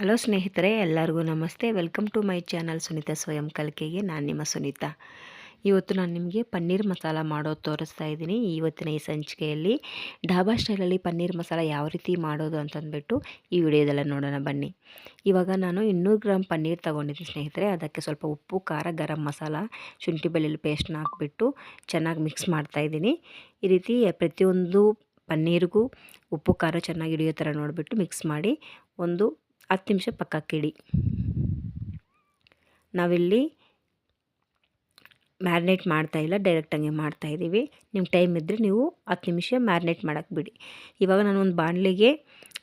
Hello ಸ್ನೇಹಿತರೆ, ಎಲ್ಲರಿಗೂ ನಮಸ್ತೆ. Welcome to my channel Sunita ಸ್ವಯಂ ಕಲಿಕೆಗೆ. ನಾನು ನಿಮ್ಮ ಸುನೀತಾ. ಇವತ್ತು ನಾನು ನಿಮಗೆ ಪನ್ನೀರ್ ಮಸಾಲ ಮಾಡೋದು ತೋರಿಸ್ತಾ ಇದ್ದೀನಿ. ಇವತ್ತಿನ ಈ ಸಂಚಿಕೆಯಲ್ಲಿ ಡಾಬಾ ಸ್ಟೈಲಲ್ಲಿ ಪನ್ನೀರ್ ಮಸಾಲ ಯಾವ ರೀತಿ ಮಾಡೋದು ಅಂತಂದ್ಬಿಟ್ಟು ಈ ವಿಡಿಯೋದೆಲ್ಲ ನೋಡೋಣ ಬನ್ನಿ. ಇವಾಗ ನಾನು ಇನ್ನೂರು ಗ್ರಾಮ್ ಪನ್ನೀರ್ ತೊಗೊಂಡಿದ್ದೀನಿ ಸ್ನೇಹಿತರೆ. ಅದಕ್ಕೆ ಸ್ವಲ್ಪ ಉಪ್ಪು, ಖಾರ, ಗರಂ ಮಸಾಲ, ಶುಂಠಿ, ಬೆಳ್ಳುಳ್ಳಿ ಪೇಸ್ಟ್ನ ಹಾಕ್ಬಿಟ್ಟು ಚೆನ್ನಾಗಿ ಮಿಕ್ಸ್ ಮಾಡ್ತಾಯಿದ್ದೀನಿ ಈ ರೀತಿ ಪ್ರತಿಯೊಂದು ಪನ್ನೀರಿಗೂ ಉಪ್ಪು, ಖಾರ ಚೆನ್ನಾಗಿ ಹಿಡಿಯೋ ಥರ ನೋಡಿಬಿಟ್ಟು ಮಿಕ್ಸ್ ಮಾಡಿ ಒಂದು ಹತ್ತು ನಿಮಿಷ ಪಕ್ಕಕ್ಕಿಡಿ ನಾವಿಲ್ಲಿ ಮ್ಯಾರಿನೇಟ್ ಮಾಡ್ತಾಯಿಲ್ಲ ಡೈರೆಕ್ಟಾಗಿ ಮಾಡ್ತಾಯಿದ್ದೀವಿ ನಿಮ್ಮ ಟೈಮ್ ಇದ್ದರೆ ನೀವು ಹತ್ತು ನಿಮಿಷ ಮ್ಯಾರಿನೇಟ್ ಮಾಡೋಕ್ಕೆ ಬಿಡಿ ಇವಾಗ ನಾನು ಒಂದು ಬಾಣಲಿಗೆ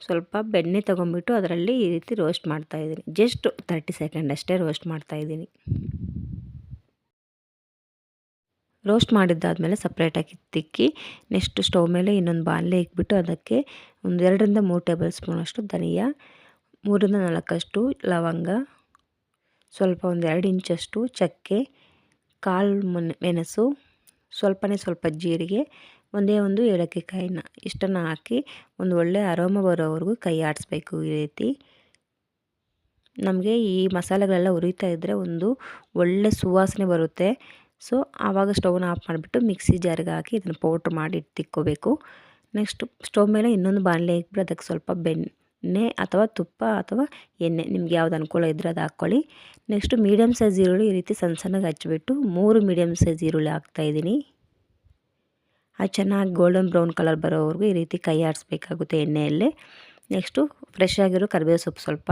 ಸ್ವಲ್ಪ ಬೆಣ್ಣೆ ತೊಗೊಂಬಿಟ್ಟು ಅದರಲ್ಲಿ ಈ ರೀತಿ ರೋಸ್ಟ್ ಮಾಡ್ತಾಯಿದ್ದೀನಿ ಜಸ್ಟ್ ತರ್ಟಿ ಸೆಕೆಂಡ್ ಅಷ್ಟೇ ರೋಸ್ಟ್ ಮಾಡ್ತಾಯಿದ್ದೀನಿ ರೋಸ್ಟ್ ಮಾಡಿದ್ದಾದಮೇಲೆ ಸಪ್ರೇಟಾಗಿ ತಿಕ್ಕಿ ನೆಕ್ಸ್ಟ್ ಸ್ಟವ್ ಮೇಲೆ ಇನ್ನೊಂದು ಬಾಣಲೆ ಇಕ್ಬಿಟ್ಟು ಅದಕ್ಕೆ ಒಂದು ಎರಡರಿಂದ ಮೂರು ಟೇಬಲ್ ಸ್ಪೂನಷ್ಟು ಧನಿಯಾ ಮೂರಿಂದ ನಾಲ್ಕಷ್ಟು ಲವಂಗ, ಸ್ವಲ್ಪ ಒಂದು ಎರಡು ಇಂಚಷ್ಟು ಚಕ್ಕೆ, ಕಾಳು ಮೆಣಸು, ಸ್ವಲ್ಪನೇ ಸ್ವಲ್ಪ ಜೀರಿಗೆ, ಒಂದೇ ಒಂದು ಏಲಕ್ಕಿ ಕಾಯಿನ ಇಷ್ಟನ್ನು ಹಾಕಿ ಒಂದು ಒಳ್ಳೆ ಅರೋಮ ಬರೋವರೆಗೂ ಕೈ ಆಡಿಸ್ಬೇಕು ಈ ರೀತಿ. ನಮಗೆ ಈ ಮಸಾಲೆಗಳೆಲ್ಲ ಉರಿತಾ ಇದ್ದರೆ ಒಂದು ಒಳ್ಳೆ ಸುವಾಸನೆ ಬರುತ್ತೆ. ಸೊ, ಆವಾಗ ಸ್ಟವ್ನ ಆಫ್ ಮಾಡಿಬಿಟ್ಟು ಮಿಕ್ಸಿ ಜಾರಿಗೆ ಹಾಕಿ ಇದನ್ನು ಪೌಡ್ರ್ ಮಾಡಿ ತಿಕ್ಕೋಬೇಕು. ನೆಕ್ಸ್ಟ್ ಸ್ಟವ್ ಮೇಲೆ ಇನ್ನೊಂದು ಬಾಣಲೆ ಇಟ್ಬಿಟ್ಟು ಅದಕ್ಕೆ ಸ್ವಲ್ಪ ಬೆಣ್ಣೆ ಎಣ್ಣೆ ಅಥವಾ ತುಪ್ಪ ಅಥವಾ ಎಣ್ಣೆ, ನಿಮ್ಗೆ ಯಾವ್ದು ಅನುಕೂಲ ಇದ್ರೆ ಅದು ಹಾಕ್ಕೊಳ್ಳಿ. ನೆಕ್ಸ್ಟು ಮೀಡಿಯಮ್ ಸೈಜ್ ಈರುಳ್ಳಿ ಈ ರೀತಿ ಸಣ್ಣ ಸಣ್ಣಗೆ ಹಚ್ಚಿಬಿಟ್ಟು ಮೂರು ಮೀಡಿಯಮ್ ಸೈಜ್ ಈರುಳ್ಳಿ ಹಾಕ್ತಾಯಿದ್ದೀನಿ ಅದು ಚೆನ್ನಾಗಿ ಗೋಲ್ಡನ್ ಬ್ರೌನ್ ಕಲರ್ ಬರೋವರೆಗೂ ಈ ರೀತಿ ಕೈ ಆಡಿಸ್ಬೇಕಾಗುತ್ತೆ ಎಣ್ಣೆಯಲ್ಲೇ. ನೆಕ್ಸ್ಟು ಫ್ರೆಶ್ ಆಗಿರೋ ಕರಿಬೇವು ಸೊಪ್ಪು ಸ್ವಲ್ಪ.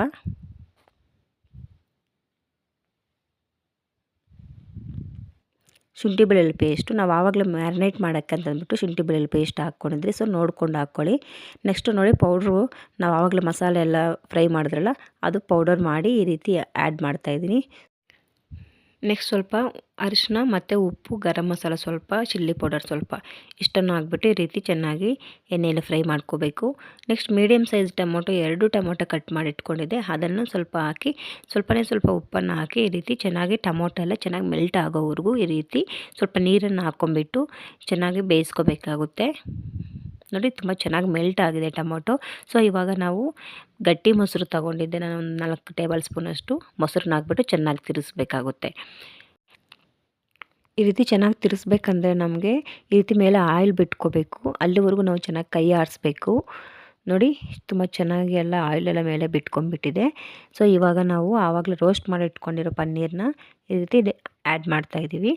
ಶುಂಠಿ ಬೆಳ್ಳುಳ್ಳಿ ಪೇಸ್ಟು ನಾವು ಆವಾಗಲೇ ಮ್ಯಾರಿನೇಟ್ ಮಾಡೋಕ್ಕೆ ಅಂತಂದ್ಬಿಟ್ಟು ಶುಂಠಿ ಬೆಳ್ಳುಳ್ಳಿ ಪೇಸ್ಟ್ ಹಾಕ್ಕೊಂಡಿದ್ರಿ. ಸೊ ನೋಡ್ಕೊಂಡು ಹಾಕ್ಕೊಳ್ಳಿ ನೆಕ್ಸ್ಟು ನೋಡಿ ಪೌಡ್ರು ನಾವು ಆವಾಗಲೇ ಮಸಾಲೆ ಎಲ್ಲ ಫ್ರೈ ಮಾಡಿದ್ರಲ್ಲ, ಅದು ಪೌಡರ್ ಮಾಡಿ ಈ ರೀತಿ ಆ್ಯಡ್ ಮಾಡ್ತಾಯಿದ್ದೀನಿ ನೆಕ್ಸ್ಟ್ ಸ್ವಲ್ಪ ಅರಿಶಿನ ಮತ್ತು ಉಪ್ಪು, ಗರಂ ಮಸಾಲ ಸ್ವಲ್ಪ, ಚಿಲ್ಲಿ ಪೌಡರ್ ಸ್ವಲ್ಪ. ಇಷ್ಟನ್ನು ಹಾಕ್ಬಿಟ್ಟು ಈ ರೀತಿ ಚೆನ್ನಾಗಿ ಎಣ್ಣೆಯಲ್ಲಿ ಫ್ರೈ ಮಾಡ್ಕೋಬೇಕು. ನೆಕ್ಸ್ಟ್ ಮೀಡಿಯಮ್ ಸೈಜ್ ಟೊಮೊಟೊ, ಎರಡು ಟೊಮೊಟೊ ಕಟ್ ಮಾಡಿ ಇಟ್ಕೊಂಡಿದ್ದೆ. ಅದನ್ನು ಸ್ವಲ್ಪ ಹಾಕಿ, ಸ್ವಲ್ಪನೇ ಸ್ವಲ್ಪ ಉಪ್ಪನ್ನು ಹಾಕಿ ಈ ರೀತಿ ಚೆನ್ನಾಗಿ ಟೊಮೊಟೊ ಎಲ್ಲ ಚೆನ್ನಾಗಿ ಮೆಲ್ಟ್ ಆಗೋವರೆಗೂ ಈ ರೀತಿ ಸ್ವಲ್ಪ ನೀರನ್ನು ಹಾಕ್ಕೊಂಬಿಟ್ಟು ಚೆನ್ನಾಗಿ ಬೇಯಿಸ್ಕೋಬೇಕಾಗುತ್ತೆ. ನೋಡಿ ತುಂಬ ಚೆನ್ನಾಗಿ ಮೆಲ್ಟ್ ಆಗಿದೆ ಟೊಮೊಟೊ. ಸೊ ಇವಾಗ ನಾವು ಗಟ್ಟಿ ಮೊಸರು ತೊಗೊಂಡಿದ್ದೆ. ನಾನು ಒಂದು ನಾಲ್ಕು ಟೇಬಲ್ ಸ್ಪೂನಷ್ಟು ಮೊಸರನ್ನ ಹಾಕ್ಬಿಟ್ಟು ಚೆನ್ನಾಗಿ ತಿರುಗಿಸ್ಬೇಕಾಗುತ್ತೆ ಈ ರೀತಿ ಚೆನ್ನಾಗಿ ತಿರ್ಸ್ಬೇಕಂದ್ರೆ ನಮಗೆ ಈ ರೀತಿ ಮೇಲೆ ಆಯಿಲ್ ಬಿಟ್ಕೋಬೇಕು. ಅಲ್ಲಿವರೆಗೂ ನಾವು ಚೆನ್ನಾಗಿ ಕೈ ಆರಿಸ್ಬೇಕು. ನೋಡಿ, ತುಂಬ ಚೆನ್ನಾಗಿ ಎಲ್ಲ ಆಯಿಲೆಲ್ಲ ಮೇಲೆ ಬಿಟ್ಕೊಂಡ್ಬಿಟ್ಟಿದೆ. ಸೊ ಇವಾಗ ನಾವು ಆವಾಗಲೇ ರೋಸ್ಟ್ ಮಾಡಿ ಇಟ್ಕೊಂಡಿರೋ ಪನ್ನೀರನ್ನ ಈ ರೀತಿ ಆ್ಯಡ್ ಮಾಡ್ತಾಯಿದ್ದೀವಿ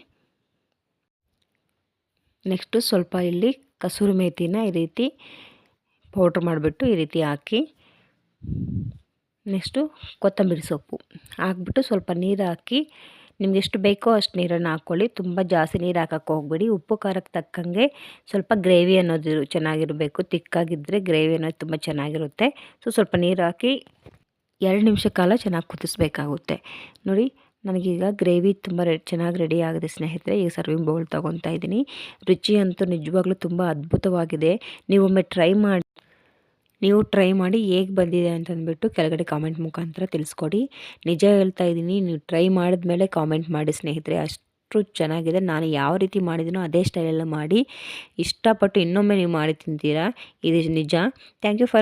ನೆಕ್ಸ್ಟು ಸ್ವಲ್ಪ ಇಲ್ಲಿ ಕಸೂರಿ ಮೇಥಿನ ಈ ರೀತಿ ಪೌಡ್ರ್ ಮಾಡಿಬಿಟ್ಟು ಈ ರೀತಿ ಹಾಕಿ ನೆಕ್ಸ್ಟು ಕೊತ್ತಂಬರಿ ಸೊಪ್ಪು. ಹಾಕ್ಬಿಟ್ಟು ಸ್ವಲ್ಪ ನೀರು ಹಾಕಿ, ನಿಮ್ಗೆ ಎಷ್ಟು ಬೇಕೋ ಅಷ್ಟು ನೀರನ್ನು ಹಾಕ್ಕೊಳ್ಳಿ. ತುಂಬ ಜಾಸ್ತಿ ನೀರು ಹಾಕೋಕ್ಕೆ ಹೋಗ್ಬೇಡಿ. ಉಪ್ಪು ಖಾರಕ್ಕೆ ತಕ್ಕಂಗೆ ಸ್ವಲ್ಪ ಗ್ರೇವಿ ಅನ್ನೋದು ಚೆನ್ನಾಗಿರಬೇಕು. ತಿಕ್ಕಾಗಿದ್ದರೆ ಗ್ರೇವಿ ಅನ್ನೋದು ತುಂಬ ಚೆನ್ನಾಗಿರುತ್ತೆ. ಸೊ, ಸ್ವಲ್ಪ ನೀರು ಹಾಕಿ ಎರಡು ನಿಮಿಷ ಕಾಲ ಚೆನ್ನಾಗಿ ಕುದಿಸ್ಬೇಕಾಗುತ್ತೆ. ನೋಡಿ ನನಗೀಗ ಗ್ರೇವಿ ತುಂಬ ರೆ, ಚೆನ್ನಾಗಿ ರೆಡಿ ಆಗಿದೆ ಸ್ನೇಹಿತರೆ. ಈಗ ಸರ್ವಿಂಗ್ ಬೌಲ್ ತೊಗೊತಾ ಇದ್ದೀನಿ. ರುಚಿ ಅಂತೂ ನಿಜವಾಗ್ಲೂ ತುಂಬ ಅದ್ಭುತವಾಗಿದೆ. ನೀವೊಮ್ಮೆ ಟ್ರೈ ಮಾಡಿ, ನೀವು ಟ್ರೈ ಮಾಡಿ ಹೇಗೆ ಬಂದಿದೆ ಅಂತಂದ್ಬಿಟ್ಟು ಕೆಳಗಡೆ ಕಾಮೆಂಟ್ ಮುಖಾಂತರ ತಿಳಿಸ್ಕೊಡಿ. ನಿಜ ಹೇಳ್ತಾ ಇದ್ದೀನಿ, ನೀವು ಟ್ರೈ ಮಾಡಿದ ಮೇಲೆ ಕಾಮೆಂಟ್ ಮಾಡಿ ಸ್ನೇಹಿತರೆ. ಅಷ್ಟು ಚೆನ್ನಾಗಿದೆ. ನಾನು ಯಾವ ರೀತಿ ಮಾಡಿದ್ದೀನೋ ಅದೇ ಸ್ಟೈಲೆಲ್ಲ ಮಾಡಿ. ಇಷ್ಟಪಟ್ಟು ಇನ್ನೊಮ್ಮೆ ನೀವು ಮಾಡಿ ತಿಂತೀರಾ? ಇದು ನಿಜ. Thank you for